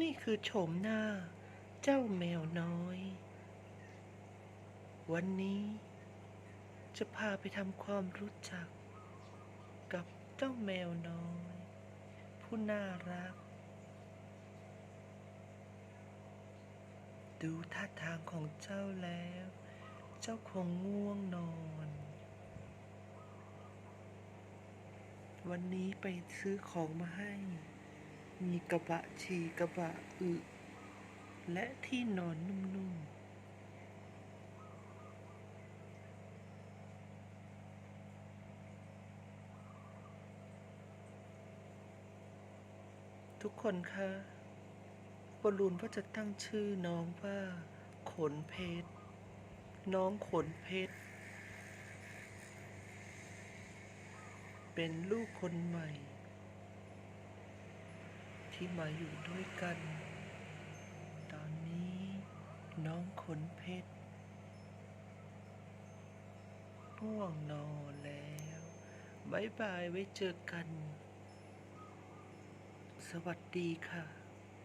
นี่คือโฉมหน้า เจ้าแมวน้อย วันนี้จะพาไปทำความรู้จัก กับเจ้าแมวน้อย ผู้น่ารัก ดูท่าทางของเจ้าแล้ว เจ้าคงง่วงนอน วันนี้ไปซื้อของมาให้ มีกระบะฉี่กระบะอึ และที่นอนนุ่มๆทุกคนคะบอลลูนว่าจะตั้งชื่อน้องว่า ขนเพชร น้องขนเพชร เป็นลูกคนใหม่ ที่มาอยู่ด้วยกัน ตอนนี้น้องขนเพชรง่วงนอนแล้วบายบายไว้เจอกัน สวัสดีค่ะ